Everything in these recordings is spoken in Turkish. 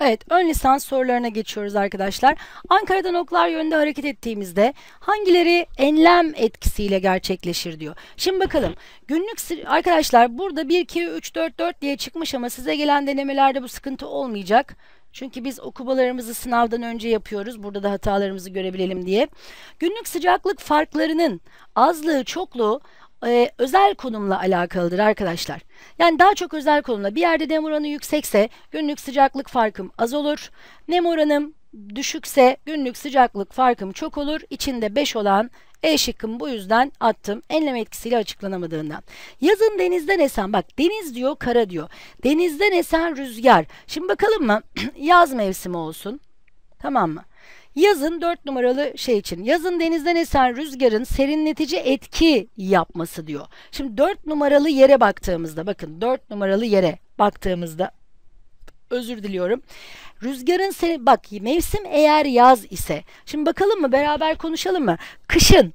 Evet, ön lisans sorularına geçiyoruz arkadaşlar. Ankara'dan oklar yönünde hareket ettiğimizde hangileri enlem etkisiyle gerçekleşir diyor. Şimdi bakalım. Günlük arkadaşlar burada 1 2 3 4 4 diye çıkmış ama size gelen denemelerde bu sıkıntı olmayacak. Çünkü biz okumalarımızı sınavdan önce yapıyoruz. Burada da hatalarımızı görebilelim diye. Günlük sıcaklık farklarının azlığı, çokluğu e, özel konumla alakalıdır arkadaşlar. Yani daha çok özel konumla bir yerde nem oranı yüksekse günlük sıcaklık farkım az olur. Nem oranım düşükse günlük sıcaklık farkım çok olur. İçinde 5 olan E şıkkım bu yüzden attım. Enlem etkisiyle açıklanamadığından. Yazın denizden esen bak deniz diyor kara diyor. Denizden esen rüzgar. Şimdi bakalım mı yaz mevsimi olsun. Tamam mı? Yazın 4 numaralı şey için. Yazın denizden esen rüzgarın serinletici etki yapması diyor. Şimdi 4 numaralı yere baktığımızda bakın 4 numaralı yere baktığımızda özür diliyorum. Rüzgarın seni bak mevsim eğer yaz ise. Şimdi bakalım mı beraber konuşalım mı? Kışın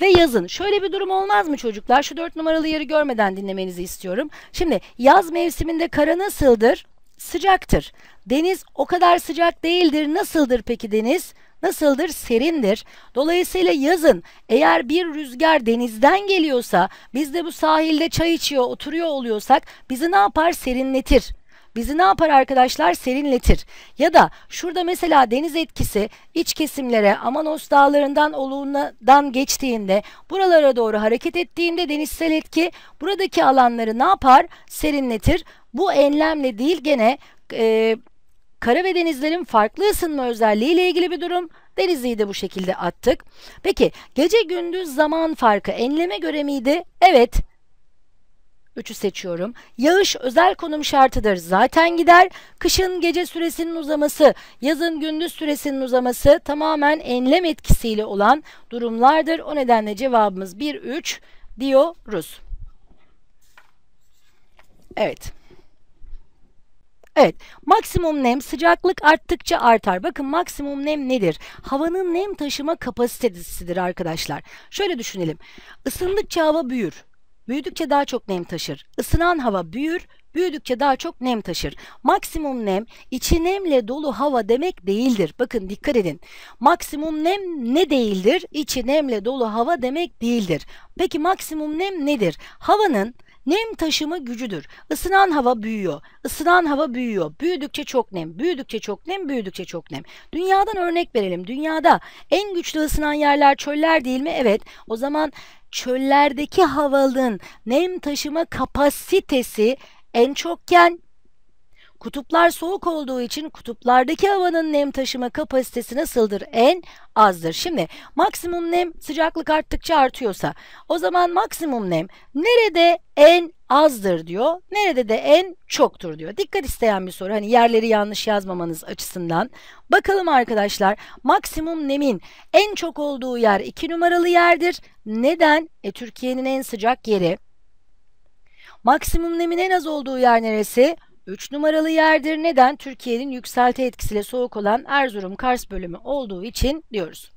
ve yazın. Şöyle bir durum olmaz mı çocuklar? Şu 4 numaralı yeri görmeden dinlemenizi istiyorum. Şimdi yaz mevsiminde kara nasıldır? Sıcaktır. Deniz o kadar sıcak değildir. Nasıldır peki deniz? Nasıldır? Serindir. Dolayısıyla yazın eğer bir rüzgar denizden geliyorsa biz de bu sahilde çay içiyor, oturuyor oluyorsak bizi ne yapar? Serinletir. Bizi ne yapar arkadaşlar? Serinletir. Ya da şurada mesela deniz etkisi iç kesimlere Amanos dağlarından oluğundan geçtiğinde buralara doğru hareket ettiğinde denizsel etki buradaki alanları ne yapar? Serinletir. Bu enlemle değil gene e, kara ve denizlerin farklı ısınma özelliği ile ilgili bir durum. Denizli'yi de bu şekilde attık. Peki gece gündüz zaman farkı enleme göre miydi? Evet. 3'ü seçiyorum. Yağış özel konum şartıdır. Zaten gider. Kışın gece süresinin uzaması, yazın gündüz süresinin uzaması tamamen enlem etkisiyle olan durumlardır. O nedenle cevabımız 1 3 diyoruz. Evet. Evet, maksimum nem sıcaklık arttıkça artar. Bakın maksimum nem nedir? Havanın nem taşıma kapasitesidir arkadaşlar. Şöyle düşünelim. Isındıkça hava büyür. Büyüdükçe daha çok nem taşır. Isınan hava büyür, büyüdükçe daha çok nem taşır. Maksimum nem içi nemle dolu hava demek değildir. Bakın dikkat edin. Maksimum nem ne değildir? İçi nemle dolu hava demek değildir. Peki maksimum nem nedir? Havanın Nem taşıma gücüdür. Isınan hava büyüyor. Isınan hava büyüyor. Büyüdükçe çok nem, büyüdükçe çok nem, büyüdükçe çok nem. Dünyadan örnek verelim. Dünyada en güçlü ısınan yerler çöller değil mi? Evet. O zaman çöllerdeki havanın nem taşıma kapasitesi en çokken Kutuplar soğuk olduğu için kutuplardaki havanın nem taşıma kapasitesi nasıldır? En azdır. Şimdi maksimum nem sıcaklık arttıkça artıyorsa o zaman maksimum nem nerede en azdır diyor. Nerede de en çoktur diyor. Dikkat isteyen bir soru. Hani yerleri yanlış yazmamanız açısından. Bakalım arkadaşlar. Maksimum nemin en çok olduğu yer 2 numaralı yerdir. Neden? E, Türkiye'nin en sıcak yeri. Maksimum nemin en az olduğu yer neresi? 3 numaralı yerdir. Neden? Türkiye'nin yükselti etkisiyle soğuk olan Erzurum Kars bölümü olduğu için diyoruz.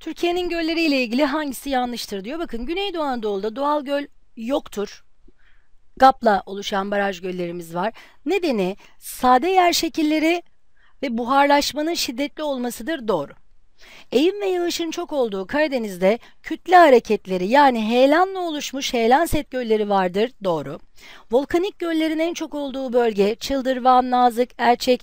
Türkiye'nin gölleri ile ilgili hangisi yanlıştır diyor. Bakın Güneydoğu Anadolu'da doğal göl yoktur. GAP'la oluşan baraj göllerimiz var. Nedeni sade yer şekilleri ve buharlaşmanın şiddetli olmasıdır doğru. Eğim ve yağışın çok olduğu Karadeniz'de kütle hareketleri yani heyelanla oluşmuş heyelan set gölleri vardır. Doğru. Volkanik göllerin en çok olduğu bölge Çıldırvan, Nazık, Erçek,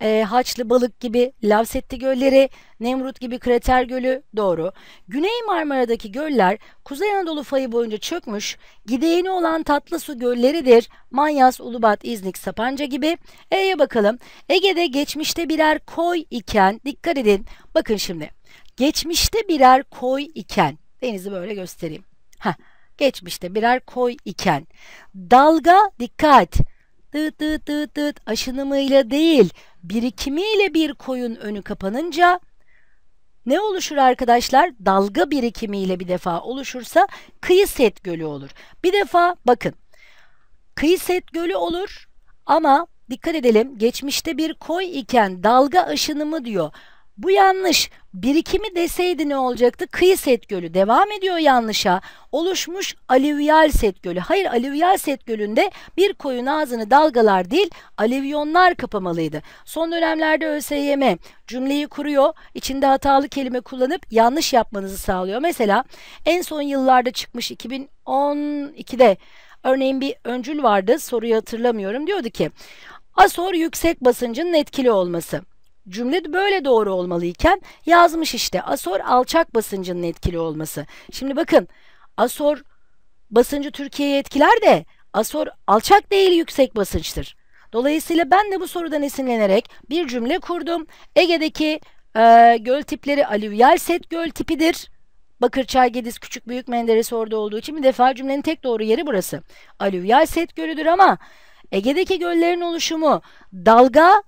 e, Haçlı Balık gibi lavsetti gölleri, Nemrut gibi krater gölü doğru. Güney Marmara'daki göller Kuzey Anadolu fayı boyunca çökmüş, gideyeni olan tatlı su gölleridir. Manyas, Ulubat, İznik, Sapanca gibi. E'ye bakalım. Ege'de geçmişte birer koy iken, dikkat edin. Bakın şimdi. Geçmişte birer koy iken, denizi böyle göstereyim. Heh, geçmişte birer koy iken. Dalga, dikkat dıt dıt dıt dıt aşınımıyla değil birikimiyle bir koyun önü kapanınca ne oluşur arkadaşlar? Dalga birikimiyle bir defa oluşursa kıyı set gölü olur. Bir defa bakın kıyı set gölü olur ama dikkat edelim geçmişte bir koy iken dalga aşınımı diyor. Bu yanlış. Birikimi deseydi ne olacaktı? Kıyı set gölü. Devam ediyor yanlışa. Oluşmuş alüvyal set gölü. Hayır alüvyal set gölünde bir koyun ağzını dalgalar değil alüvyonlar kapamalıydı. Son dönemlerde ÖSYM cümleyi kuruyor. içinde hatalı kelime kullanıp yanlış yapmanızı sağlıyor. Mesela en son yıllarda çıkmış 2012'de örneğin bir öncül vardı. Soruyu hatırlamıyorum. Diyordu ki Asor yüksek basıncın etkili olması. Cümle böyle doğru olmalıyken yazmış işte Asor alçak basıncının etkili olması. Şimdi bakın Asor basıncı Türkiye'ye etkiler de Asor alçak değil yüksek basınçtır. Dolayısıyla ben de bu sorudan esinlenerek bir cümle kurdum. Ege'deki e, göl tipleri alüvyal set göl tipidir. Bakırçay, Gediz, Küçük Büyük Menderes orada olduğu için bir defa cümlenin tek doğru yeri burası. Alüvyal set gölüdür ama Ege'deki göllerin oluşumu dalga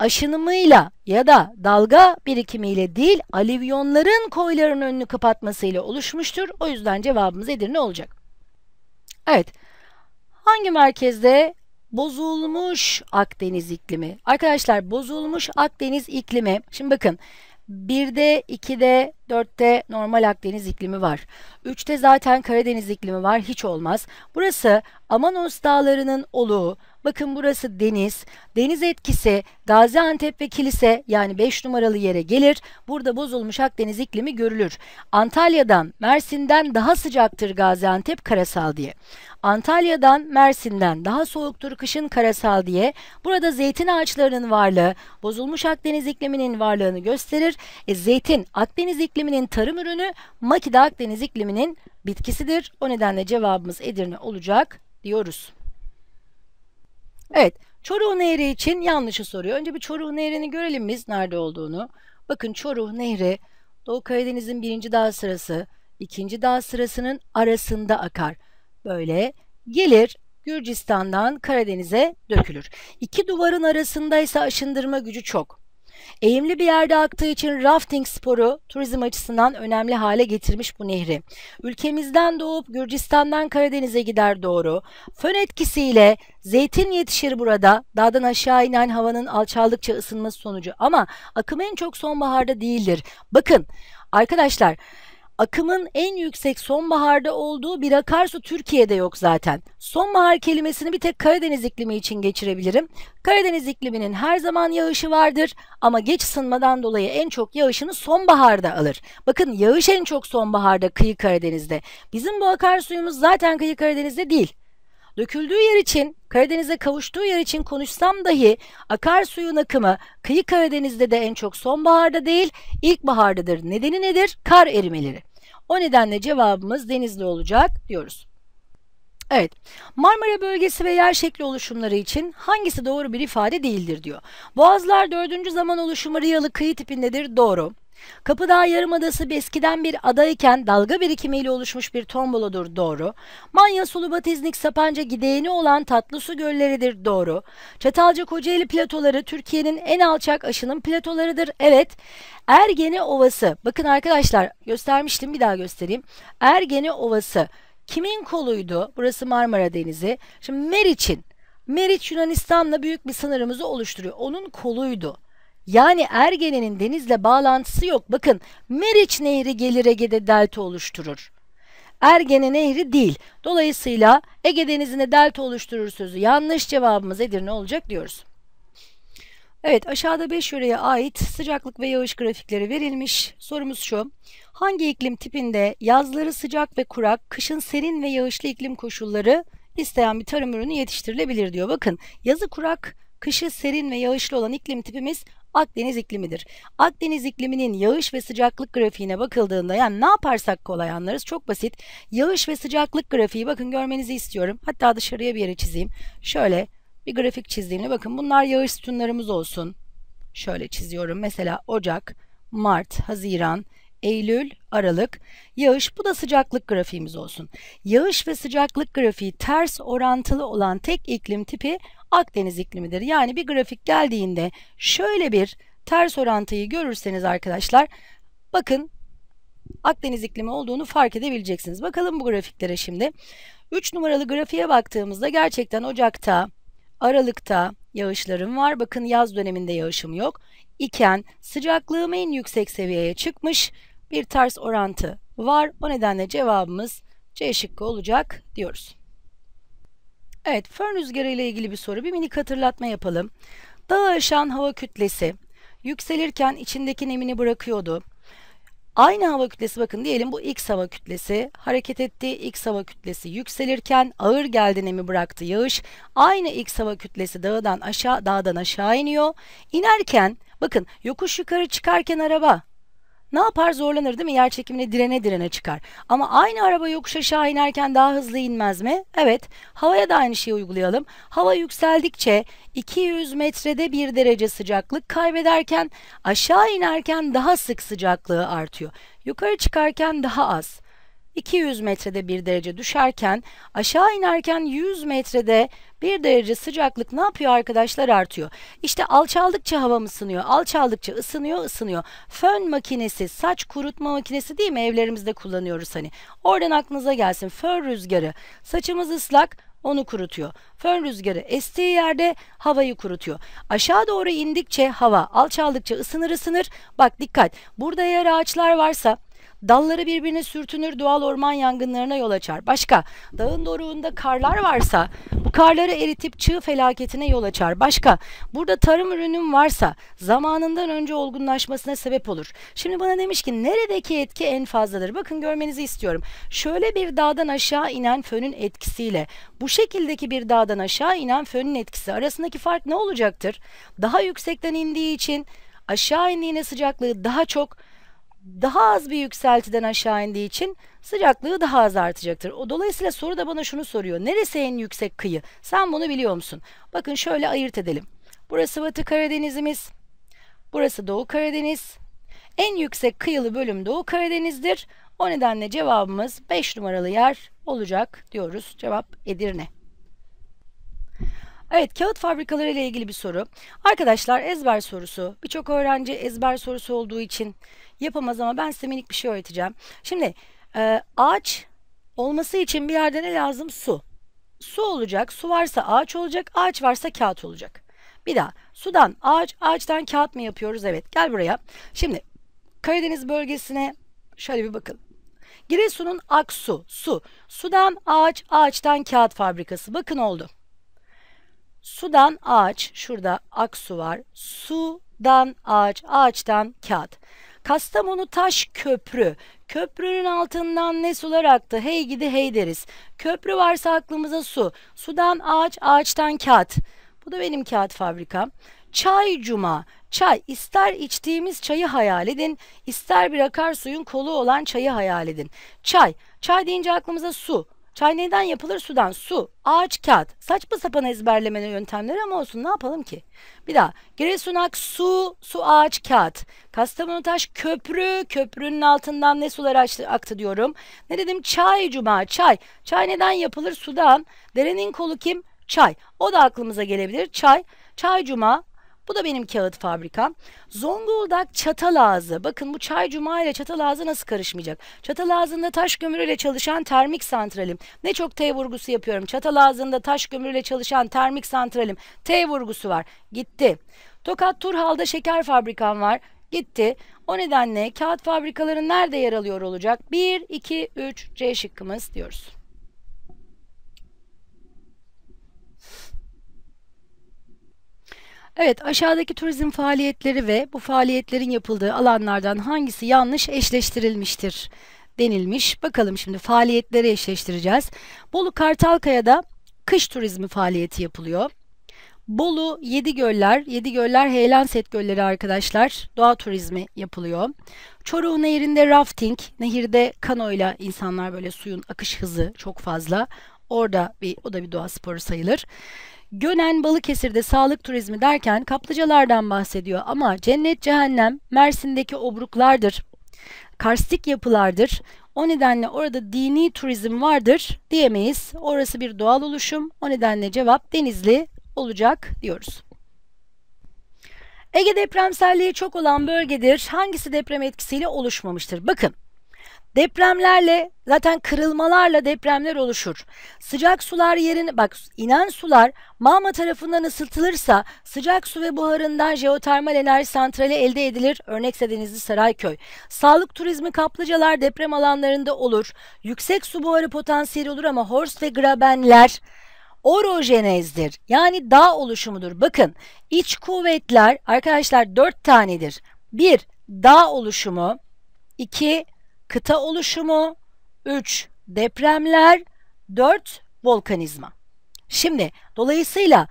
aşınımıyla ya da dalga birikimiyle değil alüvyonların koyların önünü kapatmasıyla oluşmuştur. O yüzden cevabımız Edirne olacak. Evet. Hangi merkezde bozulmuş Akdeniz iklimi? Arkadaşlar bozulmuş Akdeniz iklimi. Şimdi bakın 1'de, 2'de, 4'te normal Akdeniz iklimi var. 3'te zaten Karadeniz iklimi var. Hiç olmaz. Burası Amanos dağlarının oluğu. Bakın burası deniz. Deniz etkisi Gaziantep ve Kilise yani 5 numaralı yere gelir. Burada bozulmuş Akdeniz iklimi görülür. Antalya'dan, Mersin'den daha sıcaktır Gaziantep karasal diye. Antalya'dan, Mersin'den daha soğuktur kışın karasal diye. Burada zeytin ağaçlarının varlığı bozulmuş Akdeniz ikliminin varlığını gösterir. E, zeytin Akdeniz ikliminin tarım ürünü, maki de Akdeniz ikliminin bitkisidir. O nedenle cevabımız Edirne olacak diyoruz. Evet, Çoruh Nehri için yanlışı soruyor. Önce bir Çoruh Nehri'ni görelim biz nerede olduğunu. Bakın Çoruh Nehri Doğu Karadeniz'in birinci dağ sırası, ikinci dağ sırasının arasında akar. Böyle gelir Gürcistan'dan Karadeniz'e dökülür. İki duvarın arasındaysa aşındırma gücü çok. Eğimli bir yerde aktığı için rafting sporu turizm açısından önemli hale getirmiş bu nehri. Ülkemizden doğup Gürcistan'dan Karadeniz'e gider doğru. Fön etkisiyle zeytin yetişir burada. Dağdan aşağı inen havanın alçaldıkça ısınması sonucu ama akım en çok sonbaharda değildir. Bakın arkadaşlar akımın en yüksek sonbaharda olduğu bir akarsu Türkiye'de yok zaten. Sonbahar kelimesini bir tek Karadeniz iklimi için geçirebilirim. Karadeniz ikliminin her zaman yağışı vardır ama geç ısınmadan dolayı en çok yağışını sonbaharda alır. Bakın yağış en çok sonbaharda kıyı Karadeniz'de. Bizim bu akarsuyumuz zaten kıyı Karadeniz'de değil. Döküldüğü yer için, Karadeniz'e kavuştuğu yer için konuşsam dahi akarsuyun akımı kıyı Karadeniz'de de en çok sonbaharda değil, ilkbahardadır. Nedeni nedir? Kar erimeleri. O nedenle cevabımız Denizli olacak diyoruz. Evet, Marmara bölgesi ve yer şekli oluşumları için hangisi doğru bir ifade değildir diyor. Boğazlar dördüncü zaman oluşumu riyalı kıyı tipindedir, doğru. Kapıdağ Yarımadası eskiden bir adayken dalga birikimiyle oluşmuş bir tombolodur doğru. Manya, Sulubat, İznik, Sapanca gideğini olan tatlı su gölleridir doğru. Çatalca, Kocaeli platoları Türkiye'nin en alçak aşının platolarıdır evet. Ergene Ovası bakın arkadaşlar göstermiştim bir daha göstereyim. Ergene Ovası kimin koluydu? Burası Marmara Denizi. Şimdi Meriç'in Meriç Yunanistan'la büyük bir sınırımızı oluşturuyor. Onun koluydu. Yani Ergene'nin denizle bağlantısı yok. Bakın Meriç Nehri gelir Ege'de delta oluşturur. Ergene Nehri değil. Dolayısıyla Ege Denizi'nde delta oluşturur sözü. Yanlış cevabımız Edirne olacak diyoruz. Evet aşağıda 5 yöreye ait sıcaklık ve yağış grafikleri verilmiş. Sorumuz şu. Hangi iklim tipinde yazları sıcak ve kurak, kışın serin ve yağışlı iklim koşulları isteyen bir tarım ürünü yetiştirilebilir diyor. Bakın yazı kurak, kışı serin ve yağışlı olan iklim tipimiz Akdeniz iklimidir. Akdeniz ikliminin yağış ve sıcaklık grafiğine bakıldığında yani ne yaparsak kolay anlarız. Çok basit. Yağış ve sıcaklık grafiği bakın görmenizi istiyorum. Hatta dışarıya bir yere çizeyim. Şöyle bir grafik çizdiğimde bakın bunlar yağış sütunlarımız olsun. Şöyle çiziyorum. Mesela Ocak, Mart, Haziran, Eylül, Aralık. Yağış bu da sıcaklık grafiğimiz olsun. Yağış ve sıcaklık grafiği ters orantılı olan tek iklim tipi Akdeniz iklimidir. Yani bir grafik geldiğinde şöyle bir ters orantıyı görürseniz arkadaşlar bakın Akdeniz iklimi olduğunu fark edebileceksiniz. Bakalım bu grafiklere şimdi. 3 numaralı grafiğe baktığımızda gerçekten Ocak'ta Aralıkta yağışlarım var. Bakın yaz döneminde yağışım yok. İken sıcaklığım en yüksek seviyeye çıkmış. Bir ters orantı var. O nedenle cevabımız C şıkkı olacak diyoruz. Evet, fön rüzgarı ile ilgili bir soru. Bir minik hatırlatma yapalım. Dağı aşan hava kütlesi yükselirken içindeki nemini bırakıyordu. Aynı hava kütlesi bakın diyelim bu X hava kütlesi hareket etti. X hava kütlesi yükselirken ağır geldi nemi bıraktı yağış. Aynı X hava kütlesi dağdan aşağı dağdan aşağı iniyor. İnerken bakın yokuş yukarı çıkarken araba ne yapar zorlanır değil mi? Yer çekimine direne direne çıkar. Ama aynı araba yokuş aşağı inerken daha hızlı inmez mi? Evet. Havaya da aynı şeyi uygulayalım. Hava yükseldikçe 200 metrede bir derece sıcaklık kaybederken aşağı inerken daha sık sıcaklığı artıyor. Yukarı çıkarken daha az. 200 metrede bir derece düşerken aşağı inerken 100 metrede bir derece sıcaklık ne yapıyor arkadaşlar artıyor. İşte alçaldıkça hava ısınıyor, alçaldıkça ısınıyor, ısınıyor. Fön makinesi, saç kurutma makinesi değil mi evlerimizde kullanıyoruz hani. Oradan aklınıza gelsin fön rüzgarı. Saçımız ıslak, onu kurutuyor. Fön rüzgarı estiği yerde havayı kurutuyor. Aşağı doğru indikçe hava alçaldıkça ısınır ısınır. Bak dikkat burada eğer ağaçlar varsa Dalları birbirine sürtünür, doğal orman yangınlarına yol açar. Başka, dağın doruğunda karlar varsa bu karları eritip çığ felaketine yol açar. Başka, burada tarım ürünüm varsa zamanından önce olgunlaşmasına sebep olur. Şimdi bana demiş ki neredeki etki en fazladır? Bakın görmenizi istiyorum. Şöyle bir dağdan aşağı inen fönün etkisiyle bu şekildeki bir dağdan aşağı inen fönün etkisi arasındaki fark ne olacaktır? Daha yüksekten indiği için aşağı indiğine sıcaklığı daha çok daha az bir yükseltiden aşağı indiği için sıcaklığı daha az artacaktır. O dolayısıyla soru da bana şunu soruyor. Neresi en yüksek kıyı? Sen bunu biliyor musun? Bakın şöyle ayırt edelim. Burası Batı Karadeniz'imiz. Burası Doğu Karadeniz. En yüksek kıyılı bölüm Doğu Karadeniz'dir. O nedenle cevabımız 5 numaralı yer olacak diyoruz. Cevap Edirne. Evet, kağıt fabrikaları ile ilgili bir soru. Arkadaşlar ezber sorusu. Birçok öğrenci ezber sorusu olduğu için yapamaz ama ben size minik bir şey öğreteceğim. Şimdi e, ağaç olması için bir yerde ne lazım? Su. Su olacak. Su varsa ağaç olacak. Ağaç varsa kağıt olacak. Bir daha. Sudan ağaç, ağaçtan kağıt mı yapıyoruz? Evet. Gel buraya. Şimdi Karadeniz bölgesine şöyle bir bakın. Giresun'un Aksu, su. Sudan ağaç, ağaçtan kağıt fabrikası. Bakın oldu. Sudan ağaç, şurada aksu var. Sudan ağaç, ağaçtan kağıt. Kastamonu taş köprü. Köprünün altından ne sular aktı? Hey gidi hey deriz. Köprü varsa aklımıza su. Sudan ağaç, ağaçtan kağıt. Bu da benim kağıt fabrikam. Çay cuma. Çay. ister içtiğimiz çayı hayal edin, ister bir akarsuyun kolu olan çayı hayal edin. Çay. Çay deyince aklımıza su. Çay neden yapılır? Sudan. Su, ağaç, kağıt. Saçma sapan ezberleme yöntemleri ama olsun ne yapalım ki? Bir daha. Giresunak su, su, ağaç, kağıt. Kastamonu taş köprü, köprünün altından ne sular aktı diyorum. Ne dedim? Çay cuma, çay. Çay neden yapılır? Sudan. Derenin kolu kim? Çay. O da aklımıza gelebilir. Çay. Çay cuma, bu da benim kağıt fabrikam. Zonguldak Çatalazı. Bakın bu Çay Cuma ile Çatalazı nasıl karışmayacak? Çatalazı'nda taş kömürüyle çalışan termik santralim. Ne çok T vurgusu yapıyorum. Çatalazı'nda taş kömürüyle çalışan termik santralim. T vurgusu var. Gitti. Tokat Turhal'da şeker fabrikam var. Gitti. O nedenle kağıt fabrikaları nerede yer alıyor olacak? 1, 2, 3 C şıkkımız diyoruz. Evet, aşağıdaki turizm faaliyetleri ve bu faaliyetlerin yapıldığı alanlardan hangisi yanlış eşleştirilmiştir denilmiş. Bakalım şimdi faaliyetleri eşleştireceğiz. Bolu Kartalkaya'da kış turizmi faaliyeti yapılıyor. Bolu Yedi Göller, Yedi Göller Heyelan Set Gölleri arkadaşlar. Doğa turizmi yapılıyor. Çoruh Nehri'nde rafting, nehirde kanoyla insanlar böyle suyun akış hızı çok fazla. Orada bir o da bir doğa sporu sayılır. Gönen Balıkesir'de sağlık turizmi derken kaplıcalardan bahsediyor ama cennet cehennem Mersin'deki obruklardır. Karstik yapılardır. O nedenle orada dini turizm vardır diyemeyiz. Orası bir doğal oluşum. O nedenle cevap Denizli olacak diyoruz. Ege depremselliği çok olan bölgedir. Hangisi deprem etkisiyle oluşmamıştır? Bakın Depremlerle zaten kırılmalarla depremler oluşur. Sıcak sular yerine bak inen sular mağma tarafından ısıtılırsa sıcak su ve buharından jeotermal enerji santrali elde edilir. Örnekse Denizli Sarayköy. Sağlık turizmi kaplıcalar deprem alanlarında olur. Yüksek su buharı potansiyeli olur ama Horst ve Grabenler orojenezdir. Yani dağ oluşumudur. Bakın iç kuvvetler arkadaşlar dört tanedir. Bir dağ oluşumu, iki kıta oluşumu, 3 depremler, 4 volkanizma. Şimdi dolayısıyla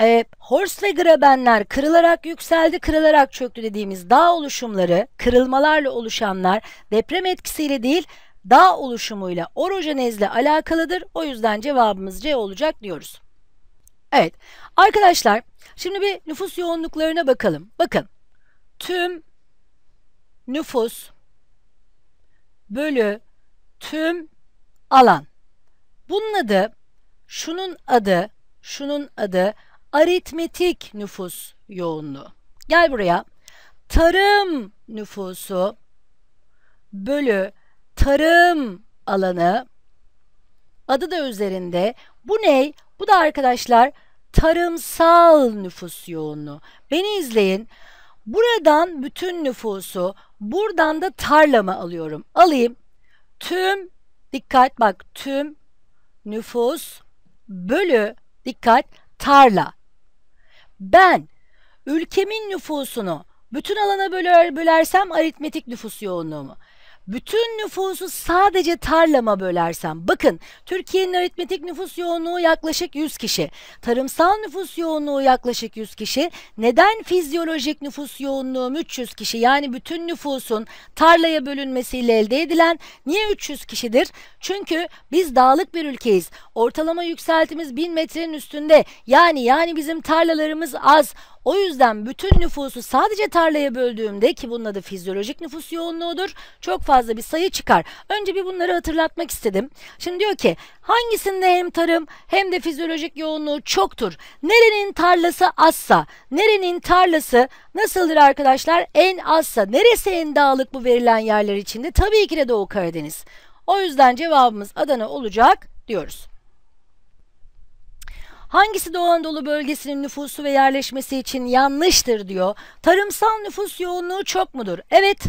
e, Horst ve Grabenler kırılarak yükseldi, kırılarak çöktü dediğimiz dağ oluşumları, kırılmalarla oluşanlar deprem etkisiyle değil, dağ oluşumuyla, orojenezle alakalıdır. O yüzden cevabımız C olacak diyoruz. Evet arkadaşlar şimdi bir nüfus yoğunluklarına bakalım. Bakın tüm nüfus bölü tüm alan. Bunun adı, şunun adı, şunun adı aritmetik nüfus yoğunluğu. Gel buraya. Tarım nüfusu bölü tarım alanı adı da üzerinde. Bu ne? Bu da arkadaşlar tarımsal nüfus yoğunluğu. Beni izleyin. Buradan bütün nüfusu, buradan da tarlamı alıyorum. Alayım. Tüm, dikkat bak tüm nüfus bölü, dikkat tarla. Ben ülkemin nüfusunu bütün alana böler, bölersem aritmetik nüfus yoğunluğumu bütün nüfusu sadece tarlama bölersem, bakın Türkiye'nin aritmetik nüfus yoğunluğu yaklaşık 100 kişi, tarımsal nüfus yoğunluğu yaklaşık 100 kişi, neden fizyolojik nüfus yoğunluğu 300 kişi yani bütün nüfusun tarlaya bölünmesiyle elde edilen niye 300 kişidir? Çünkü biz dağlık bir ülkeyiz. Ortalama yükseltimiz 1000 metrenin üstünde. Yani yani bizim tarlalarımız az. O yüzden bütün nüfusu sadece tarlaya böldüğümde ki bunun adı fizyolojik nüfus yoğunluğudur. Çok fazla bir sayı çıkar. Önce bir bunları hatırlatmak istedim. Şimdi diyor ki hangisinde hem tarım hem de fizyolojik yoğunluğu çoktur? Nerenin tarlası azsa, nerenin tarlası nasıldır arkadaşlar? En azsa, neresi en dağlık bu verilen yerler içinde? Tabii ki de Doğu Karadeniz. O yüzden cevabımız Adana olacak diyoruz. Hangisi Doğu Anadolu bölgesinin nüfusu ve yerleşmesi için yanlıştır diyor. Tarımsal nüfus yoğunluğu çok mudur? Evet.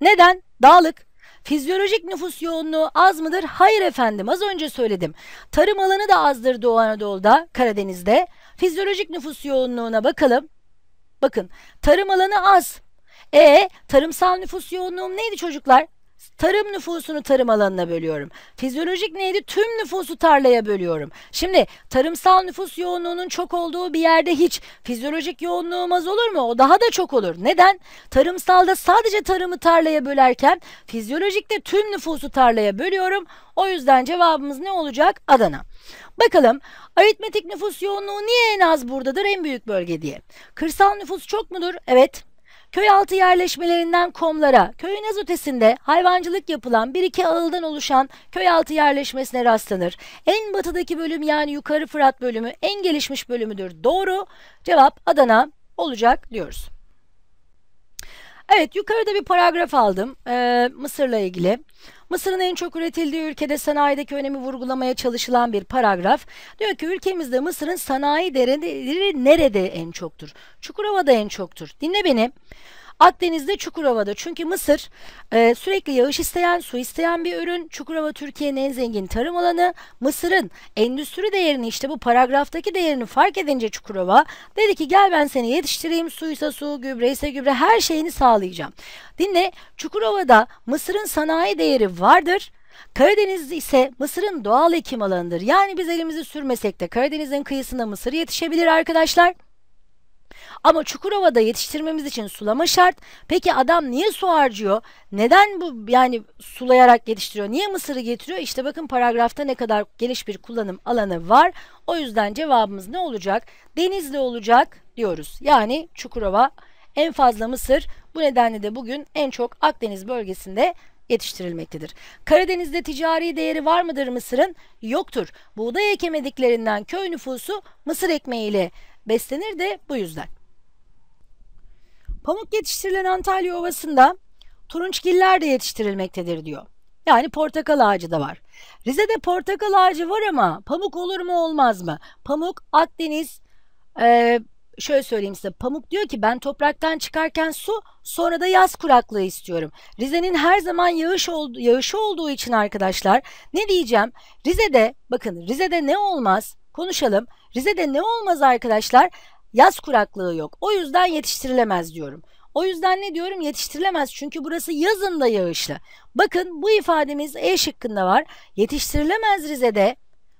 Neden? Dağlık. Fizyolojik nüfus yoğunluğu az mıdır? Hayır efendim az önce söyledim. Tarım alanı da azdır Doğu Anadolu'da, Karadeniz'de. Fizyolojik nüfus yoğunluğuna bakalım. Bakın tarım alanı az. E tarımsal nüfus yoğunluğum neydi çocuklar? Tarım nüfusunu tarım alanına bölüyorum. Fizyolojik neydi? Tüm nüfusu tarlaya bölüyorum. Şimdi tarımsal nüfus yoğunluğunun çok olduğu bir yerde hiç fizyolojik yoğunluğum az olur mu? O daha da çok olur. Neden? Tarımsalda sadece tarımı tarlaya bölerken fizyolojikte tüm nüfusu tarlaya bölüyorum. O yüzden cevabımız ne olacak? Adana. Bakalım aritmetik nüfus yoğunluğu niye en az buradadır en büyük bölge diye. Kırsal nüfus çok mudur? Evet. Köy altı yerleşmelerinden komlara, köyün az ötesinde hayvancılık yapılan bir iki ağıldan oluşan köy altı yerleşmesine rastlanır. En batıdaki bölüm yani yukarı Fırat bölümü en gelişmiş bölümüdür. Doğru. Cevap Adana olacak diyoruz. Evet yukarıda bir paragraf aldım ee, Mısır'la ilgili. Mısır'ın en çok üretildiği ülkede sanayideki önemi vurgulamaya çalışılan bir paragraf. Diyor ki ülkemizde Mısır'ın sanayi değeri nerede en çoktur? Çukurova'da en çoktur. Dinle beni. Akdeniz'de Çukurova'da. Çünkü Mısır e, sürekli yağış isteyen, su isteyen bir ürün. Çukurova Türkiye'nin en zengin tarım alanı. Mısır'ın endüstri değerini işte bu paragraftaki değerini fark edince Çukurova dedi ki gel ben seni yetiştireyim. Suysa su, gübre ise gübre her şeyini sağlayacağım. Dinle Çukurova'da Mısır'ın sanayi değeri vardır. Karadeniz ise Mısır'ın doğal ekim alanıdır. Yani biz elimizi sürmesek de Karadeniz'in kıyısında Mısır yetişebilir arkadaşlar. Ama Çukurova'da yetiştirmemiz için sulama şart. Peki adam niye su harcıyor? Neden bu yani sulayarak yetiştiriyor? Niye mısırı getiriyor? İşte bakın paragrafta ne kadar geniş bir kullanım alanı var. O yüzden cevabımız ne olacak? Denizli olacak diyoruz. Yani Çukurova en fazla mısır bu nedenle de bugün en çok Akdeniz bölgesinde yetiştirilmektedir. Karadeniz'de ticari değeri var mıdır mısırın? Yoktur. Buğday ekemediklerinden köy nüfusu mısır ekmeğiyle beslenir de bu yüzden. Pamuk yetiştirilen Antalya Ovası'nda turunçgiller de yetiştirilmektedir diyor. Yani portakal ağacı da var. Rize'de portakal ağacı var ama pamuk olur mu olmaz mı? Pamuk Akdeniz e, şöyle söyleyeyim size. Pamuk diyor ki ben topraktan çıkarken su sonra da yaz kuraklığı istiyorum. Rize'nin her zaman yağış oldu, yağışı olduğu için arkadaşlar ne diyeceğim? Rize'de bakın Rize'de ne olmaz? Konuşalım. Rize'de ne olmaz arkadaşlar? Yaz kuraklığı yok. O yüzden yetiştirilemez diyorum. O yüzden ne diyorum? Yetiştirilemez. Çünkü burası yazın da yağışlı. Bakın bu ifademiz E şıkkında var. Yetiştirilemez Rize'de.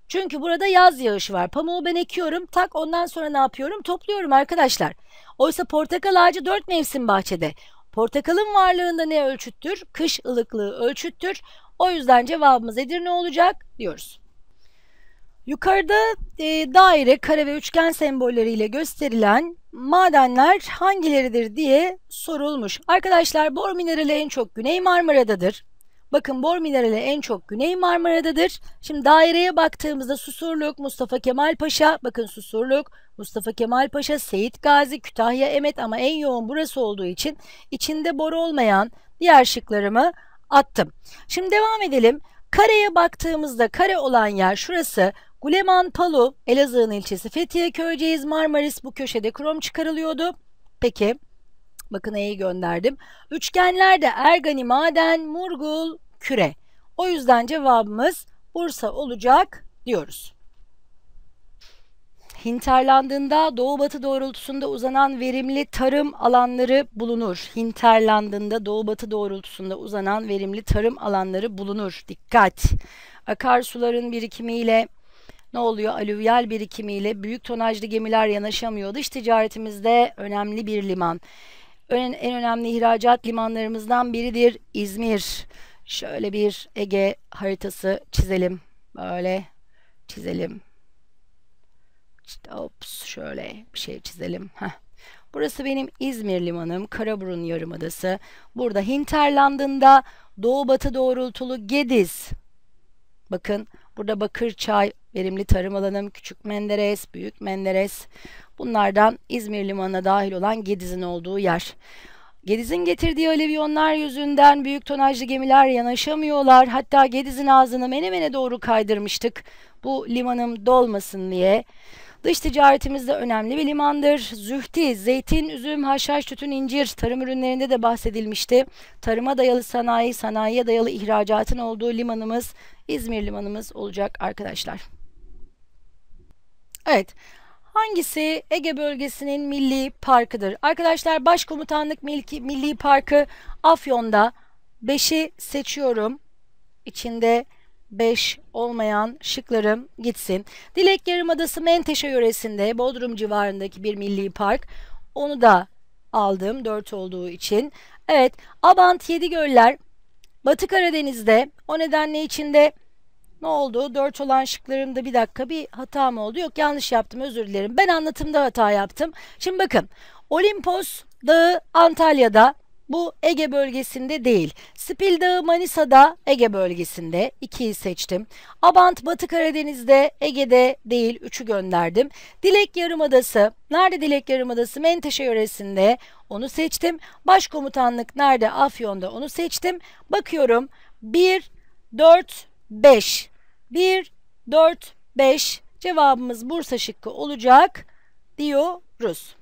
Çünkü burada yaz yağışı var. Pamuğu ben ekiyorum. Tak ondan sonra ne yapıyorum? Topluyorum arkadaşlar. Oysa portakal ağacı dört mevsim bahçede. Portakalın varlığında ne ölçüttür? Kış ılıklığı ölçüttür. O yüzden cevabımız Edirne olacak diyoruz. Yukarıda e, daire, kare ve üçgen sembolleriyle gösterilen madenler hangileridir diye sorulmuş. Arkadaşlar bor minerali en çok Güney Marmara'dadır. Bakın bor minerali en çok Güney Marmara'dadır. Şimdi daireye baktığımızda Susurluk, Mustafa Kemal Paşa, bakın Susurluk, Mustafa Kemal Paşa, Seyit Gazi, Kütahya, Emet ama en yoğun burası olduğu için içinde bor olmayan diğer şıklarımı attım. Şimdi devam edelim. Kareye baktığımızda kare olan yer şurası. Guleman Palu, Elazığ'ın ilçesi Fethiye Köyceğiz Marmaris bu köşede krom çıkarılıyordu. Peki bakın E'yi gönderdim. Üçgenlerde Ergani Maden, Murgul, Küre. O yüzden cevabımız Bursa olacak diyoruz. Hinterlandında doğu batı doğrultusunda uzanan verimli tarım alanları bulunur. Hinterlandında doğu batı doğrultusunda uzanan verimli tarım alanları bulunur. Dikkat! Akarsuların birikimiyle ne oluyor? Alüvyal birikimiyle büyük tonajlı gemiler yanaşamıyor. Dış ticaretimizde önemli bir liman. En, en önemli ihracat limanlarımızdan biridir İzmir. Şöyle bir Ege haritası çizelim. Böyle çizelim. Ops şöyle bir şey çizelim. Heh. Burası benim İzmir limanım. Karaburun Yarımadası. Burada Hinterland'ında doğu batı doğrultulu Gediz. Bakın burada Bakırçay, verimli tarım alanım, Küçük Menderes, Büyük Menderes. Bunlardan İzmir limanına dahil olan Gediz'in olduğu yer. Gediz'in getirdiği alevyonlar yüzünden büyük tonajlı gemiler yanaşamıyorlar. Hatta Gediz'in ağzını Menemen'e doğru kaydırmıştık. Bu limanım dolmasın diye. Dış ticaretimizde önemli bir limandır. Zühti, zeytin, üzüm, haşhaş, tütün, incir, tarım ürünlerinde de bahsedilmişti. Tarıma dayalı sanayi, sanayiye dayalı ihracatın olduğu limanımız İzmir limanımız olacak arkadaşlar. Evet. Hangisi Ege bölgesinin milli parkıdır? Arkadaşlar Başkomutanlık Milli, milli Parkı Afyon'da 5'i seçiyorum. İçinde 5 olmayan şıklarım gitsin. Dilek Yarımadası Menteşe yöresinde Bodrum civarındaki bir milli park. Onu da aldım 4 olduğu için. Evet Abant Yedigöller Batı Karadeniz'de o nedenle içinde ne oldu? 4 olan şıklarımda bir dakika bir hata mı oldu? Yok yanlış yaptım özür dilerim. Ben anlatımda hata yaptım. Şimdi bakın Olimpos Dağı Antalya'da bu Ege bölgesinde değil. Spil Dağı Manisa'da Ege bölgesinde. 2'yi seçtim. Abant Batı Karadeniz'de Ege'de değil. 3'ü gönderdim. Dilek Yarımadası. Nerede Dilek Yarımadası? Menteşe yöresinde. Onu seçtim. Başkomutanlık nerede? Afyon'da. Onu seçtim. Bakıyorum. 1, 4, 5. 1, 4, 5. Cevabımız Bursa şıkkı olacak diyoruz.